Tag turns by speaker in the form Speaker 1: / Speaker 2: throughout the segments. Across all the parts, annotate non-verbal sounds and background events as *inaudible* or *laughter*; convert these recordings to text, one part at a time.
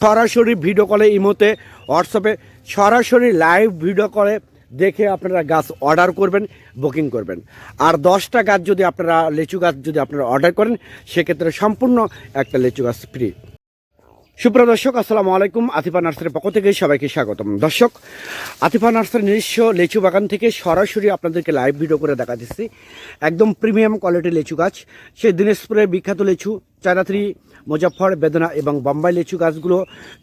Speaker 1: সরাসরি ভিডিও কলে ইমোতে হোয়াটসঅ্যাপে সরাসরি লাইভ ভিডিও কলে দেখে আপনারা গাছ অর্ডার করবেন বুকিং করবেন। আর দশটা গাছ যদি আপনারা, লিচু গাছ যদি আপনারা অর্ডার করেন, সেক্ষেত্রে সম্পূর্ণ একটা লিচু গাছ ফ্রি সুপ্রিয় দর্শক, আসসালামু আলাইকুম। আতিফা নার্সারির পক্ষ থেকে সবাইকে স্বাগতম। দর্শক, আতিফা নার্সারির নিজস্ব লেচু বাগান থেকে সরাসরি আপনাদেরকে লাইভ ভিডিও করে দেখা দিচ্ছি একদম প্রিমিয়াম কোয়ালিটির লেচু গাছ। সেই দিনাজপুরের বিখ্যাত লেচু চারাত্রি মুজাফর বেদনা এবং বোম্বাই লিচু গাছগুলো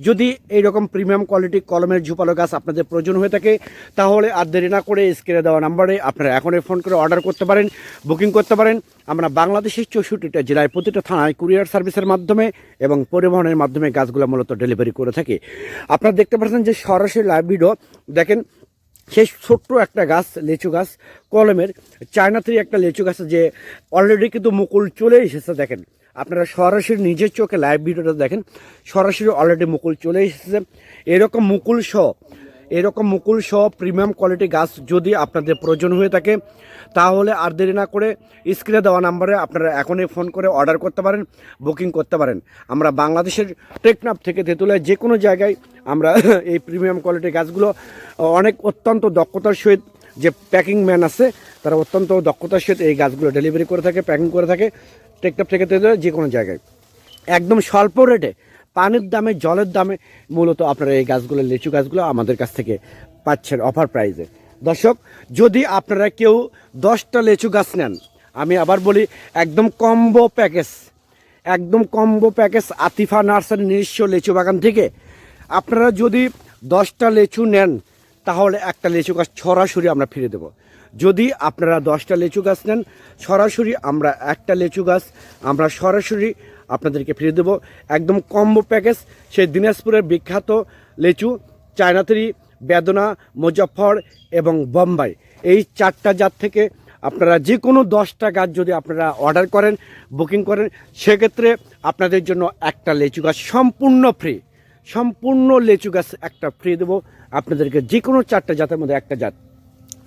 Speaker 1: যদি এইরকম প্রিমিয়াম কোয়ালিটি কলমের ঝুপালো গাছ আপনাদের প্রয়োজন হয়ে থাকে, তাহলে আর দেরি না করে স্ক্রিনে দেওয়া নাম্বারে আপনারা এখনই ফোন করে অর্ডার করতে পারেন বুকিং করতে পারেন। আমরা বাংলাদেশের চৌষট্টিটা জেলায় প্রতিটা থানায় কুরিয়ার সার্ভিসের মাধ্যমে এবং পরিবহনের মাধ্যমে গাছগুলো মূলত ডেলিভারি করে থাকি। আপনারা দেখতে পাচ্ছেন যে সরাসরি লাইভ ভিডিও দেখেন সেই ছোট্ট একটা গাছ, লিচু গাছ, কলমের চায়নাতে একটা লিচু গাছ যে অলরেডি কিন্তু মুকুল চলে এসেছে, দেখেন। আপনারা সরাসরি নিজের চোখে লাইভ ভিডিওটা দেখেন। সরাসরি অলরেডি মুকুল চলে এসেছে। এরকম মুকুল সহ, এরকম মুকুল সহ প্রিমিয়াম কোয়ালিটি গাছ যদি আপনাদের প্রয়োজন হয়ে থাকে, তাহলে আর দেরি না করে স্ক্রিনে দেওয়া নাম্বারে আপনারা এখনই ফোন করে অর্ডার করতে পারেন বুকিং করতে পারেন। আমরা বাংলাদেশের টেকনাফ থেকে তেঁতুলায় যে কোনো জায়গায় আমরা *laughs* এই প্রিমিয়াম কোয়ালিটির গাছগুলো, অনেক অত্যন্ত দক্ষতার সহিত যে প্যাকিং ম্যান আছে, তারা অত্যন্ত দক্ষতার সহিত এই গাছগুলো ডেলিভারি করে থাকে প্যাকিং করে থাকে। টেকনাফ থেকে যে কোনো জায়গায়। একদম স্বল্প রেটে পানির দামে, জলের দামে মূলত আপনারা এই গাছগুলো, লিচু গাছগুলো আমাদের কাছ থেকে পাচ্ছেন অফার প্রাইজে দর্শক, যদি আপনারা কেউ দশটা লিচু গাছ নেন, আমি আবার বলি, একদম কম্বো প্যাকেজ একদম কম্বো প্যাকেজ আতিফা নার্সারি নিজস্ব লিচু বাগান থেকে আপনারা যদি দশটা লিচু নেন তাহলে একটা লিচু গাছ সরাসরি আমরা ফিরে দেবো। যদি আপনারা দশটা লিচু গাছ নেন, সরাসরি আমরা একটা লিচু গাছ আমরা সরাসরি আপনাদেরকে ফিরে দেবো। একদম কম্বো প্যাকেজ, সেই দিনাজপুরের বিখ্যাত লিচু চায়নাতরি বেদনা, মুজফ্ফর এবং বোম্বাই। এই চারটা জাত থেকে আপনারা যে কোনো দশটা গাছ যদি আপনারা অর্ডার করেন, বুকিং করেন, সেক্ষেত্রে আপনাদের জন্য একটা লিচু গাছ সম্পূর্ণ ফ্রি। সম্পূর্ণ লিচু গাছ একটা ফ্রি দেবো। আপনাদেরকে যে কোনো চারটা জাতের মধ্যে একটা জাত।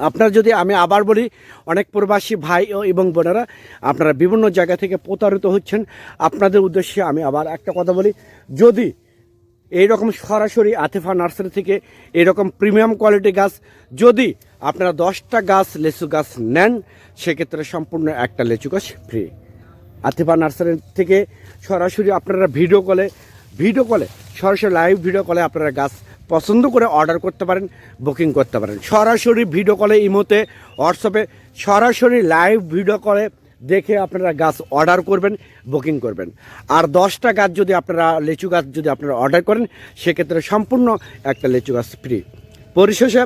Speaker 1: আপনার যদি আমি আবার বলি, অনেক প্রবাসী ভাই এবং বোনেরা, আপনারা বিভিন্ন জায়গা থেকে প্রতারিত হচ্ছেন। আপনাদের উদ্দেশ্যে আমি আবার একটা কথা বলি, যদি এইরকম সরাসরি আতেফা নার্সারি থেকে এরকম প্রিমিয়াম কোয়ালিটি গাছ, যদি আপনারা দশটা গাছ লেচু গাছ নেন, সেক্ষেত্রে সম্পূর্ণ একটা লেচু গাছ ফ্রি। আতিফা নার্সারি থেকে সরাসরি আপনারা ভিডিও কলে ভিডিও কলে সরাসরি লাইভ ভিডিও কলে আপনারা গাছ পছন্দ করে অর্ডার করতে পারেন বুকিং করতে পারেন। সরাসরি ভিডিও কলে ইমোতে হোয়াটসঅ্যাপে সরাসরি লাইভ ভিডিও কলে দেখে আপনারা গাছ অর্ডার করবেন বুকিং করবেন। আর দশটা গাছ যদি আপনারা, লিচু গাছ যদি আপনারা অর্ডার করেন, সেক্ষেত্রে সম্পূর্ণ একটা লিচু গাছ ফ্রি পরিশেষে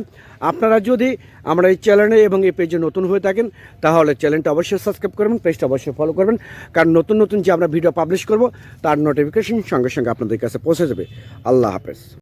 Speaker 1: আপনারা যদি আমরা এই চ্যানেলে এবং এই পেজে নতুন হয়ে থাকেন, তাহলে চ্যানেলটা অবশ্যই সাবস্ক্রাইব করবেন, পেজটা অবশ্যই ফলো করবেন। কারণ নতুন নতুন যে আমরা ভিডিও পাবলিশ করব, তার নোটিফিকেশন সঙ্গে সঙ্গে আপনাদের কাছে পৌঁছে যাবে। আল্লাহ হাফেজ।